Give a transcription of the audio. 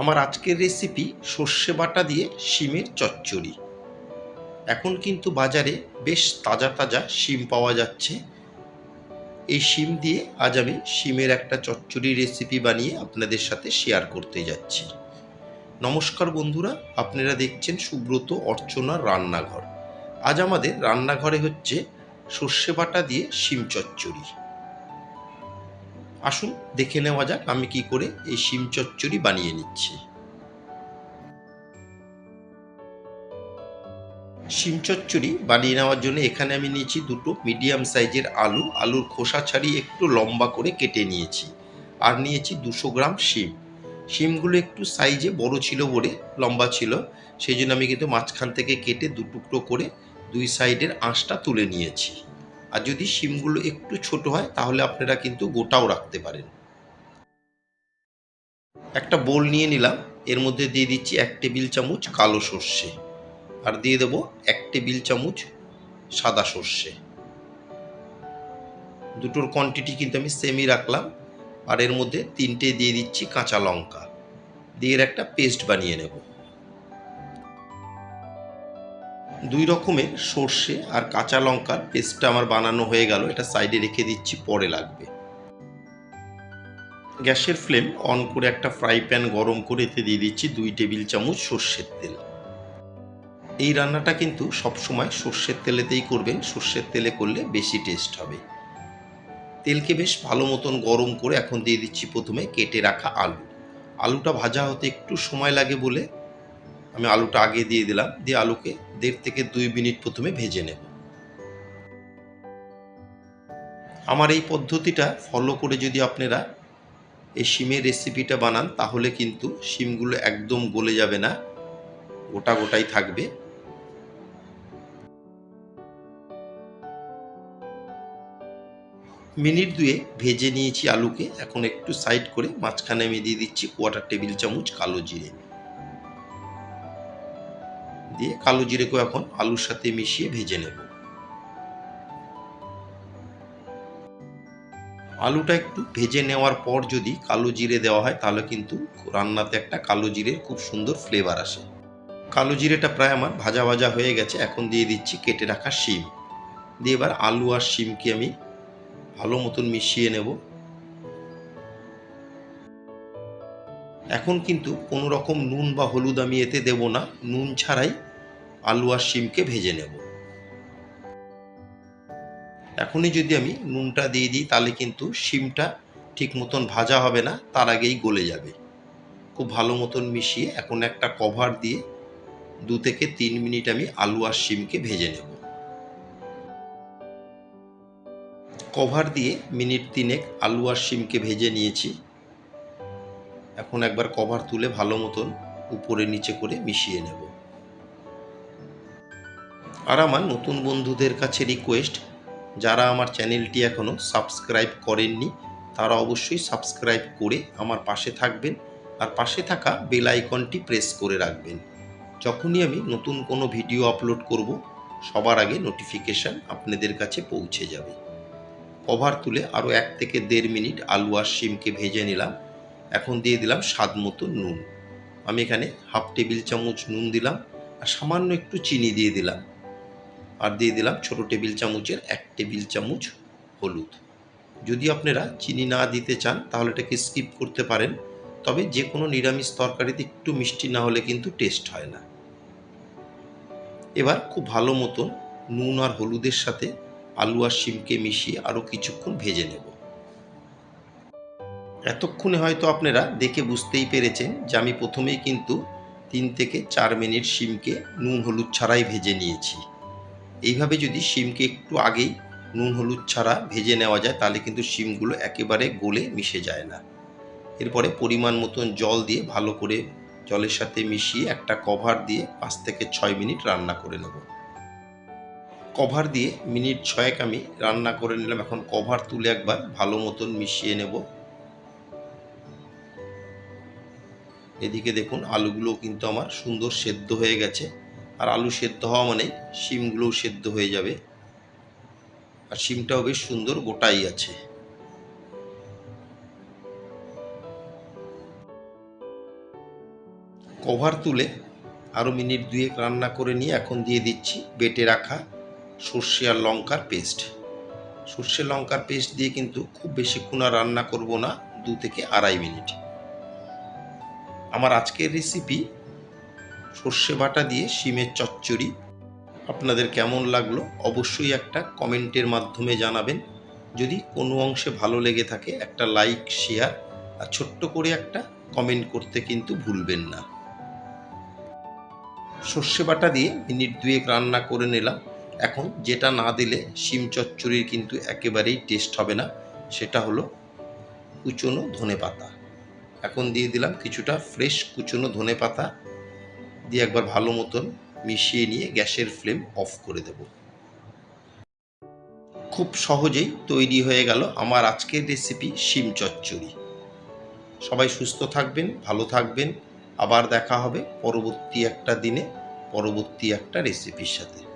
আমার আজকের রেসিপি সর্ষে বাটা দিয়ে শিমের চচ্চড়ি। এখন কিন্তু বাজারে বেশ তাজা তাজা শিম পাওয়া যাচ্ছে। এই শিম দিয়ে আজ আমি শিমের একটা চচ্চড়ি রেসিপি বানিয়ে আপনাদের সাথে শেয়ার করতে যাচ্ছি। নমস্কার বন্ধুরা, আপনারা দেখছেন সুব্রত অর্চনার রান্নাঘর। আজ আমাদের রান্নাঘরে হচ্ছে সর্ষে বাটা দিয়ে শিম চচ্চড়ি। আসুন, দেখে নেওয়া যাক আমি কি করে এই শিম চচ্চড়ি বানিয়ে নিচ্ছি। শিম চচ্চড়ি বানিয়ে নেওয়ার জন্য এখানে আমি নিয়েছি দুটো মিডিয়াম সাইজের আলু। আলুর খোসা ছাড়িয়ে একটু লম্বা করে কেটে নিয়েছি। আর নিয়েছি দুশো গ্রাম শিম। শিমগুলো একটু সাইজে বড় ছিল বলে লম্বা ছিল। সেই জন্য আমি কিন্তু মাঝখান থেকে কেটে দু টুকরো করে দুই সাইডের আঁশটা তুলে নিয়েছি। আর যদি শিমগুলো একটু ছোট হয়, তাহলে আপনারা কিন্তু গোটাও রাখতে পারেন। একটা বোল নিয়ে নিলাম। এর মধ্যে দিয়ে দিচ্ছি এক টেবিল চামচ কালো সর্ষে আর দিয়ে দেবো এক টেবিল চামচ সাদা সর্ষে। দুটোর কোয়ান্টিটি কিন্তু আমি সেমই রাখলাম। আর এর মধ্যে তিনটে দিয়ে দিচ্ছি কাঁচা লঙ্কা। দিয়ে একটা পেস্ট বানিয়ে নেব। দুই রকমের সর্ষে আর কাঁচা লঙ্কার পেস্টটা আমার বানানো হয়ে গেল। এটা সাইডে রেখে দিচ্ছি, পরে লাগবে। গ্যাসের ফ্লেম অন করে একটা ফ্রাই প্যান গরম করে এতে দিয়ে দিচ্ছি দুই টেবিল চামচ সর্ষের তেল। এই রান্নাটা কিন্তু সবসময় সর্ষের তেলেতেই করবেন সর্ষের তেলে করলে বেশি টেস্ট হবে। তেলকে বেশ ভালো মতন গরম করে এখন দিয়ে দিচ্ছি প্রথমে কেটে রাখা আলু। আলুটা ভাজা হতে একটু সময় লাগে বলে আমি আলুটা আগে দিয়ে দিলাম, দিয়ে আলুকে দেড় থেকে দুই মিনিট প্রথমে ভেজে নেব। আমার এই পদ্ধতিটা ফলো করে যদি আপনারা এই শিমের রেসিপিটা বানান, তাহলে কিন্তু শিমগুলো একদম গলে যাবে না, গোটা গোটাই থাকবে। মিনিট দুয়ে ভেজে নিয়েছি আলুকে, এখন একটু সাইড করে মাঝখানে আমি দিয়ে দিচ্ছি কোয়াটার টেবিল চামচ কালো জিরে। দিয়ে কালো জিরেকেও এখন আলুর সাথে মিশিয়ে ভেজে নেব। আলুটা একটু ভেজে নেওয়ার পর যদি কালো জিরে দেওয়া হয়, তাহলে কিন্তু রান্নাতে একটা কালো জিরের খুব সুন্দর ফ্লেভার আসে। কালো জিরেটা প্রায় আমার ভাজা ভাজা হয়ে গেছে, এখন দিয়ে দিচ্ছি কেটে রাখা শিম। দিয়ে এবার আলু আর শিমকে আমি ভালো মতন মিশিয়ে নেব। এখন কিন্তু কোনো রকম নুন বা হলুদ আমি এতে দেব না। নুন ছাড়াই আলু আর শিমকে ভেজে নেব। এখনই যদি আমি নুনটা দিয়ে দিই, তাহলে কিন্তু শিমটা ঠিক মতন ভাজা হবে না, তার আগেই গলে যাবে। খুব ভালো মতন মিশিয়ে এখন একটা কভার দিয়ে দু থেকে তিন মিনিট আমি আলু আর শিমকে ভেজে নেব। কভার দিয়ে মিনিট তিনেক আলু আর শিমকে ভেজে নিয়েছি। এখন একবার কভার তুলে ভালো মতন উপরে নিচে করে মিশিয়ে নেব। আর আমার নতুন বন্ধুদের কাছে রিকোয়েস্ট যারা আমার চ্যানেলটি এখনও সাবস্ক্রাইব করেননি, তারা অবশ্যই সাবস্ক্রাইব করে আমার পাশে থাকবেন আর পাশে থাকা বেল আইকনটি প্রেস করে রাখবেন। যখনই আমি নতুন কোনো ভিডিও আপলোড করব, সবার আগে নোটিফিকেশান আপনাদের কাছে পৌঁছে যাবে। কভার তুলে আরও এক থেকে দেড় মিনিট আলু আর শিমকে ভেজে নিলাম। এখন দিয়ে দিলাম স্বাদ মতো নুন। আমি এখানে হাফ টেবিল চামচ নুন দিলাম আর সামান্য একটু চিনি দিয়ে দিলাম। আর দিয়ে দিলাম ছোটো টেবিল চামচের এক টেবিল চামচ হলুদ। যদি আপনারা চিনি না দিতে চান, তাহলে এটাকে স্কিপ করতে পারেন। তবে যে কোনো নিরামিষ তরকারিতে একটু মিষ্টি না হলে কিন্তু টেস্ট হয় না। এবার খুব ভালো মতন নুন আর হলুদের সাথে আলু আর শিমকে মিশিয়ে আরও কিছুক্ষণ ভেজে নেব। এতক্ষণে হয়তো আপনারা দেখে বুঝতেই পেরেছেন যে আমি প্রথমেই কিন্তু তিন থেকে চার মিনিট শিমকে নুন হলুদ ছাড়াই ভেজে নিয়েছি। এইভাবে যদি শিমকে একটু আগেই নুন হলুদ ছাড়া ভেজে নেওয়া যায়, তাহলে কিন্তু শিমগুলো একেবারে গলে মিশে যায় না। এরপরে পরিমাণ মতন জল দিয়ে ভালো করে জলের সাথে মিশিয়ে একটা কভার দিয়ে পাঁচ থেকে ছয় মিনিট রান্না করে নেব। কভার দিয়ে মিনিট ছয়েক আমি রান্না করে নিলাম। এখন কভার তুলে একবার ভালো মতন মিশিয়ে নেব। এদিকে দেখুন আলুগুলো কিন্তু আমার সুন্দর সেদ্ধ হয়ে গেছে। আর আলু সেদ্ধ হওয়া মানে শিমগুলোও সেদ্ধ হয়ে যাবে। আর শিমটাও বেশ সুন্দর গোটাই আছে। কভার তুলে আরও মিনিট দুয়েক রান্না করে নিয়ে এখন দিয়ে দিচ্ছি বেটে রাখা সর্ষে আর লঙ্কার পেস্ট। সর্ষে, লঙ্কার পেস্ট দিয়ে কিন্তু খুব বেশিক্ষণ আর রান্না করব না, দু থেকে আড়াই মিনিট। আমার আজকের রেসিপি সর্ষে বাটা দিয়ে শিমের চচ্চড়ি। আপনাদের কেমন লাগল অবশ্যই একটা কমেন্টের মাধ্যমে জানাবেন। যদি কোনো অংশে ভালো লেগে থাকে, একটা লাইক, শেয়ার আর ছোট্ট করে একটা কমেন্ট করতে কিন্তু ভুলবেন না। সর্ষে বাটা দিয়ে মিনিট দুয়েক রান্না করে নিলাম। এখন যেটা না দিলে শিম চচ্চড়ির কিন্তু একেবারেই টেস্ট হবে না, সেটা হলো কুচনো ধনে পাতা এখন দিয়ে দিলাম কিছুটা ফ্রেশ কুচনো ধনে পাতা দিয়ে একবার ভালো মতন মিশিয়ে নিয়ে গ্যাসের ফ্লেম অফ করে দেব। খুব সহজেই তৈরি হয়ে গেল আমার আজকের রেসিপি শিম চচ্চড়ি। সবাই সুস্থ থাকবেন, ভালো থাকবেন। আবার দেখা হবে পরবর্তী একটা দিনে, পরবর্তী একটা রেসিপির সাথে।